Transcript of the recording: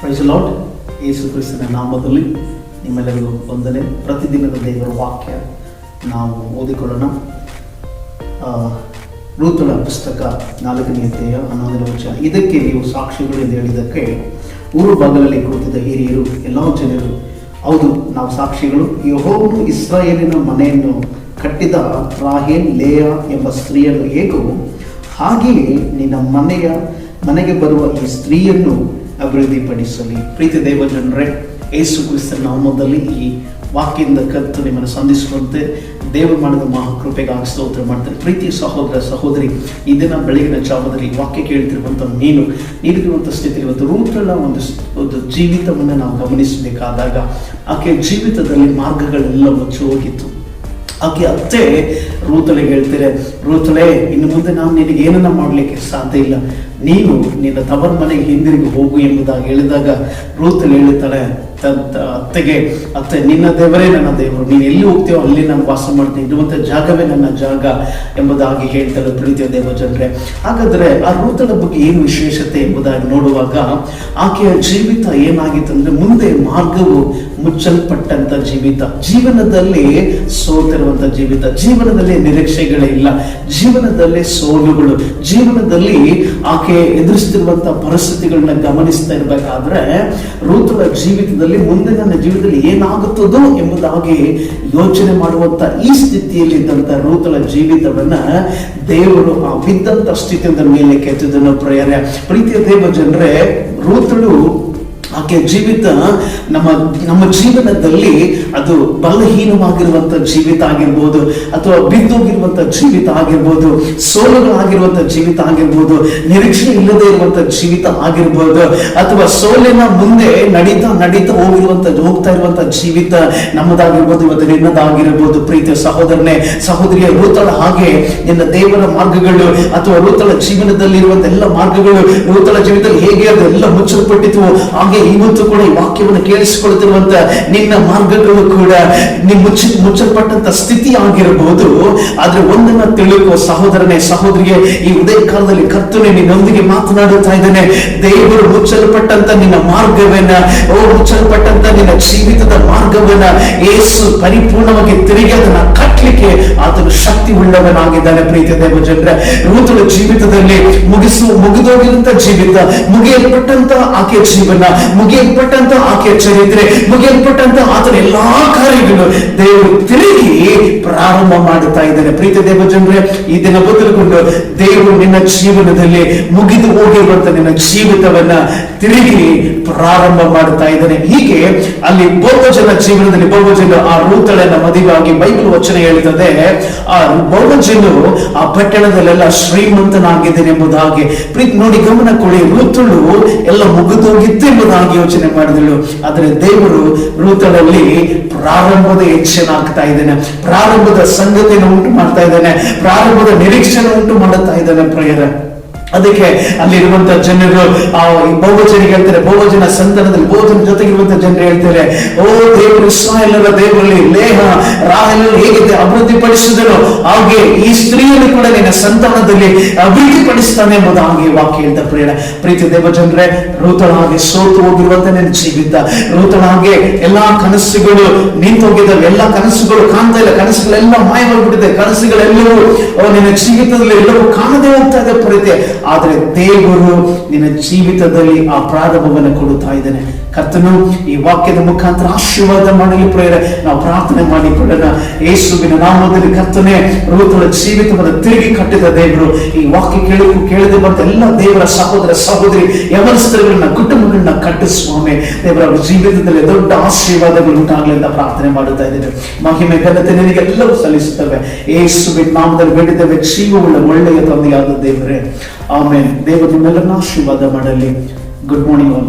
Praise Lord ಯೇಸು ಕ್ರಿಸ್ತನ ನಾಮದಲ್ಲಿ ನಿಮ್ಮೆಲ್ಲರಿಗೂ ವಂದನೆ ಪ್ರತಿದಿನದ ದೇವರ ವಾಕ್ಯ ನಾವು ಓದಿಕೊಳ್ಳೋಣ. ಋತುಳ ಪುಸ್ತಕ ನಾಲ್ಕನೇ ಅಧ್ಯಾಯ ಹನ್ನೊಂದನೇ ವಚನ. ಇದಕ್ಕೆ ನೀವು ಸಾಕ್ಷಿಗಳು ಎಂದು ಹೇಳಿದ್ದಕ್ಕೆ ಊರು ಬಾಗಲಲ್ಲಿ ಕುಳಿತಿದ್ದ ಹಿರಿಯರು, ಎಲ್ಲ ಜನರು, ಹೌದು, ನಾವು ಸಾಕ್ಷಿಗಳು. ಯಹೋವನು ಇಸ್ರಾಯೇಲಿನ ಮನೆಯನ್ನು ಕಟ್ಟಿದ ರಾಹೇಲ್, ಲೇಯ ಎಂಬ ಸ್ತ್ರೀಯನ್ನು ಹೇಗೋ ಹಾಗೆಯೇ ನಿನ್ನ ಮನೆಯ, ಮನೆಗೆ ಬರುವ ಈ ಸ್ತ್ರೀಯನ್ನು ಅಭಿವೃದ್ಧಿಪಡಿಸಲಿ. ಪ್ರೀತಿ ದೇವ ಜನರೇ ಏಸು ಕ್ರಿಸ್ತನ ನಾಮದಲ್ಲಿ ಈ ವಾಕ್ಯದಿಂದ ಕತ್ತು ನಿಮ್ಮನ್ನು ಸಂಧಿಸುವಂತೆ ದೇವರು ಮಾಡಿದ ಮಹಾಕೃಪೆಗಾಗಿ ಸ್ತೋತ್ರ ಮಾಡ್ತಾರೆ. ಪ್ರೀತಿ ಸಹೋದರ, ಸಹೋದರಿ, ಈ ದಿನ ಬೆಳಗಿನ ಜಾವದಲ್ಲಿ ವಾಕ್ಯ ಕೇಳ್ತಿರುವಂಥ ನೀನು ನೀಡಿರುವಂಥ ಸ್ಥಿತಿ ಒಂದು ರೂಟಳ ಒಂದು ಒಂದು ಜೀವಿತವನ್ನು ನಾವು ಗಮನಿಸಬೇಕಾದಾಗ ಆಕೆ ಜೀವಿತದಲ್ಲಿ ಮಾರ್ಗಗಳೆಲ್ಲ ಮುಚ್ಚಿ ಹೋಗಿತ್ತು. ಆಕೆ ಅತ್ತೆ ರೂತಲೆಗೆ ಹೇಳ್ತಾರೆ ರೂತಲೆ ಇನ್ನು ಮುಂದೆ ನಾನು ನಿನಗೆ ಏನನ್ನ ಮಾಡಲಿಕ್ಕೆ ಸಾಧ್ಯ ಇಲ್ಲ. ನೀನು ನಿನ್ನ ತವರ ಮನೆಗೆ ಹಿಂದಿರುಗಿ ಹೋಗು ಎಂಬುದಾಗಿ ಹೇಳಿದಾಗ ರೂತಲ್ಲಿ ಹೇಳುತ್ತಾಳೆ ತ- ತ- ಅತ್ತೆಗೆ, ಅತ್ತೆ, ನಿನ್ನ ದೇವರೇ ನನ್ನ ದೇವರು. ನೀನು ಎಲ್ಲಿ ಹೋಗ್ತೀಯೋ ಅಲ್ಲಿ ನಾನು ವಾಸ ಮಾಡ್ತೀನಿ. ಇರುವಂಥ ಜಾಗವೇ ನನ್ನ ಜಾಗ ಎಂಬುದಾಗಿ ಹೇಳ್ತಾರೆ ತಿಳಿತೀವ ದೇವ ಜನರೇ ಹಾಗಾದ್ರೆ ಆ ರೂತಳ ಬಗ್ಗೆ ಏನು ವಿಶೇಷತೆ ಎಂಬುದಾಗಿ ನೋಡುವಾಗ ಆಕೆಯ ಜೀವಿತ ಏನಾಗಿತ್ತು ಅಂದ್ರೆ ಮುಂದೆ ಮಾರ್ಗವು ಮುಚ್ಚಲ್ಪಟ್ಟಂತ ಜೀವಿತ. ಜೀವನದಲ್ಲಿ ಸೋತಿರುವಂತ ಜೀವಿತ. ಜೀವನದಲ್ಲಿ ನಿರೀಕ್ಷೆಗಳೇ ಇಲ್ಲ. ಜೀವನದಲ್ಲಿ ಸೋಲುಗಳು. ಜೀವನದಲ್ಲಿ ಆಕೆ ಎದುರಿಸ್ತಿರುವಂತ ಪರಿಸ್ಥಿತಿಗಳನ್ನ ಗಮನಿಸ್ತಾ ಇರಬೇಕಾದ್ರೆ ಋತುವ ಜೀವಿತದಲ್ಲಿ ಮುಂದೆ ನನ್ನ ಜೀವಿತದಲ್ಲಿ ಏನಾಗುತ್ತದೋ ಎಂಬುದಾಗಿ ಯೋಚನೆ ಮಾಡುವಂತ ಈ ಸ್ಥಿತಿಯಲ್ಲಿ ಇದ್ದಂತ ಋತುಳ ಜೀವಿತವನ್ನ ದೇವರು ಆ ಬಿದ್ದಂತ ಸ್ಥಿತಿಯಿಂದ ಮೇಲೆ ಕೆತ್ತಿದನ್ನು ಪ್ರೇರಣೆ ಪ್ರೀತಿಯ ದೇವ ಜನರೇ ಋತುಳು ಆಕೆ ಜೀವಿತ, ನಮ್ಮ ನಮ್ಮ ಜೀವನದಲ್ಲಿ ಅದು ಬಲಹೀನವಾಗಿರುವಂತ ಜೀವಿತ ಆಗಿರ್ಬೋದು, ಅಥವಾ ಬಿದ್ದೋಗಿರುವಂತ ಜೀವಿತ ಆಗಿರ್ಬೋದು, ಸೋಲುಗಳಾಗಿರುವಂತ ಜೀವಿತ ಆಗಿರ್ಬೋದು, ನಿರೀಕ್ಷೆ ಇಲ್ಲದೆ ಇರುವಂತ ಜೀವಿತ ಆಗಿರ್ಬೋದು, ಅಥವಾ ಸೋಲಿನ ಮುಂದೆ ನಡೀತಾ ನಡೀತಾ ಹೋಗಿರುವಂತ, ಹೋಗ್ತಾ ಇರುವಂತ ಜೀವಿತ ನಮ್ಮದಾಗಿರ್ಬೋದು, ಇವತ್ತು ನಿನ್ನದಾಗಿರ್ಬೋದು. ಪ್ರೀತಿಯ ಸಹೋದರನೇ, ಸಹೋದರಿಯ ರೂತಳ ಹಾಗೆ ನಿನ್ನ ದೇವರ ಮಾರ್ಗಗಳು ಅಥವಾ ರೂತಳ ಜೀವನದಲ್ಲಿ ಇರುವಂತ ಎಲ್ಲ ಮಾರ್ಗಗಳು ರೂತಳ ಜೀವಿತದಲ್ಲಿ ಹೇಗೆ ಅದೆಲ್ಲ ಮುಚ್ಚಲ್ಪಟ್ಟಿತು ಹಾಗೆ ಇವತ್ತು ಕೂಡ ಈ ವಾಕ್ಯವನ್ನು ಕೇಳಿಸಿಕೊಳ್ತಿರುವಂತ ನಿನ್ನ ಮಾರ್ಗಗಳು ಕೂಡ ನಿಮ್ಮ ಮುಚ್ಚಿ, ಮುಚ್ಚಲ್ಪಟ್ಟಂತ ಸ್ಥಿತಿ ಆಗಿರಬಹುದು. ಆದ್ರೆ ಒಂದನ್ನ ತಿಳುಕೋ, ಸಹೋದರನೇ, ಸಹೋದರಿಗೆ, ಈ ಉದಯ ಕಾಲದಲ್ಲಿ ಕರ್ತನೆ ನಿನ್ನೊಂದಿಗೆ ಮಾತನಾಡುತ್ತಾ ಇದ್ದೇನೆ. ದೇವರು ಮುಚ್ಚಲ್ಪಟ್ಟಂತ ನಿನ್ನ ಮಾರ್ಗವನ್ನ ಓ ಮುಚ್ಚಲ್ಪಟ್ಟಂತ ನಿನ್ನ ಜೀವಿತದ ಮಾರ್ಗವನ್ನ ಏಸು ಪರಿಪೂರ್ಣವಾಗಿ ತಿರುಗಿ ಅದನ್ನ ಕಟ್ಟಲಿಕ್ಕೆ ಆತನು ಶಕ್ತಿ ಉಳ್ಳವನಾಗಿದ್ದಾನೆ ಪ್ರೀತಿ ದೇವ ಜನರ ಜೀವಿತದಲ್ಲಿ ಮುಗಿಸು, ಮುಗಿದೋಗಿದಂತ ಜೀವಿತ ಮುಗಿಯಲ್ಪಟ್ಟಂತ ಆಕೆಯ ಜೀವನ ಮುಗಿಯಲ್ಪಟ್ಟಂತ ಆಕೆಯ ಚರಿತ್ರೆ ಮುಗಿಯಲ್ಪಟ್ಟಂತ ಆತನ ಎಲ್ಲಾ ಕಾರ್ಯಗಳು ದೇವರು ತಿರುಗಿ ಪ್ರಾರಂಭ ಮಾಡುತ್ತಾ ಇದ್ದಾನೆ. ಪ್ರೀತಿ ದೇವ ಜನರೇ ಈ ದಿನ ಬದಲುಕೊಂಡು ದೇವರು ನಿನ್ನ ಜೀವನದಲ್ಲಿ ಮುಗಿದು ಹೋಗಿರುವಂತ ನಿನ್ನ ಜೀವಿತವನ್ನ ತಿರುಗಿ ಪ್ರಾರಂಭ ಮಾಡುತ್ತಾ ಇದ್ದಾನೆ. ಹೀಗೆ ಅಲ್ಲಿ ಬಹುಜನ ಜೀವನದಲ್ಲಿ ಬಹುಜನ ಆ ರೂತಳನ್ನ ಮದುವೆಯಾಗಿ ಬೈಬಲ್ ವಚನ ಹೇಳ್ತದೆ ಆ ಬಹುಜನು ಆ ಪಟ್ಟಣದಲ್ಲೆಲ್ಲ ಶ್ರೀಮಂತನಾಗಿದ್ದೇನೆ ಎಂಬುದಾಗಿ. ಪ್ರೀತಿ ನೋಡಿ, ಗಮನ ಕೊಡಿ ಋತುಳು ಎಲ್ಲ ಮುಗಿದೋಗಿತ್ತು ಎಂಬುದಾಗಿ ಯೋಚನೆ ಮಾಡಿದಳು. ಆದರೆ ದೇವರು ಋತುಳಲ್ಲಿ ಪ್ರಾರಂಭದ ಹೆಚ್ಚನಾಗ್ತಾ ಇದ್ದಾನೆ. ಪ್ರಾರಂಭದ ಸಂಗತಿಯನ್ನು ಉಂಟು ಮಾಡ್ತಾ ಇದ್ದಾನೆ. ಪ್ರಾರಂಭದ ನಿರೀಕ್ಷೆಯನ್ನು ಉಂಟು ಮಾಡುತ್ತಾ ಇದ್ದಾನೆ ಪ್ರೇರ ಅದಕ್ಕೆ ಅಲ್ಲಿರುವಂತ ಜನರು, ಆ ಈ ಬಹುವಚನಿಗೆ ಹೇಳ್ತಾರೆ ಭೋಗಜನ ಸಂತಾನದಲ್ಲಿ ಬಹುಜನ ಜೊತೆಗಿರುವಂತಹ ಜನರು ಹೇಳ್ತಾರೆ, ಓ ದೇವರು ಇಸ್ರಾಯೇಲರ ದೇವರಲ್ಲಿ ಲೇಹ ರಾಹಲು ಹೇಗಿದೆ ಅಭಿವೃದ್ಧಿ ಪಡಿಸಿದನು ಹಾಗೆ ಈ ಸ್ತ್ರೀಯನ್ನು ಕೂಡ ನಿನ್ನ ಸಂತಾನದಲ್ಲಿ ಅಭಿವೃದ್ಧಿ ಪಡಿಸ್ತಾನೆ ಎಂಬುದಾಗಿ ವಾಕ್ಯ ಹೇಳ್ತಾ ಪ್ರೇರ ಪ್ರೀತಿ ದೇವ ಜನರೇ ಹಾಗೆ ಸೋತು ಹೋಗಿರುವಂತ ನಿನ್ನ ಜೀವಿತ ಹಾಗೆ ಎಲ್ಲಾ ಕನಸುಗಳು ನಿಂತು ಹೋಗಿದ್ದಾವೆ ಎಲ್ಲಾ ಕನಸುಗಳು ಕಾಣ್ತಾ ಇಲ್ಲ, ಕನಸುಗಳೆಲ್ಲ ಮಾಯವಾಗ್ಬಿಟ್ಟಿದೆ, ಕನಸುಗಳೆಲ್ಲವೂ ನಿನ್ನ ಜೀವಿತದಲ್ಲಿ ಎಲ್ಲವೂ ಕಾಣದೇ ಹೋಗ್ತಾ ಇದೆ ಪ್ರೀತಿ ಆದ್ರೆ ದೇವರು ನಿನ್ನ ಜೀವಿತದಲ್ಲಿ ಆ ಪ್ರಾರಂಭವನ್ನು ಕೊಡುತ್ತಾ ಇದ್ದಾನೆ. ಕರ್ತನು ಈ ವಾಕ್ಯದ ಮುಖಾಂತರ ಆಶೀರ್ವಾದ ಮಾಡಲಿ ಪ್ರೇರ ನಾವು ಪ್ರಾರ್ಥನೆ ಮಾಡಿಕೊಳ್ಳೋಣ ಯೇಸುವಿನ ನಾಮದಲ್ಲಿ ಕರ್ತನೆ ಋತುಗಳ ಜೀವಿತವನ್ನು ತಿರುಗಿ ಕಟ್ಟಿದ ದೇವರು. ಈ ವಾಕ್ಯ ಕೇಳಕ್ಕೂ ಕೇಳದೆ ಬಂದ ಎಲ್ಲ ದೇವರ ಸಹೋದರ ಸಹೋದರಿ ಯವನಸ್ಥರುಗಳನ್ನ ಕುಟುಂಬಗಳನ್ನ ಕಟ್ಟು ಸ್ವಾಮಿ. ದೇವರ ಜೀವಿತದಲ್ಲಿ ದೊಡ್ಡ ಆಶೀರ್ವಾದಗಳು ಉಂಟಾಗಲಿ ಅಂತ ಪ್ರಾರ್ಥನೆ ಮಾಡುತ್ತಾ ಇದ್ದೇವೆ. ಮಹಿಮೆ, ಘನತೆ ನಿನಗೆ ಎಲ್ಲವೂ ಸಲ್ಲಿಸುತ್ತವೆ. ಯೇಸುವಿನ ನಾಮದಲ್ಲಿ ಬೇಡಿದ್ದೇವೆ, ಜೀವವುಳ್ಳ ಒಳ್ಳೆಯ ತಂದೆಯಾದ ದೇವರೇ. ಆಮೇಲೆ ದೇವರು ನಿಮ್ಮೆಲ್ಲರನ್ನ ಆಶೀರ್ವಾದ ಮಾಡಲಿ. Good morning all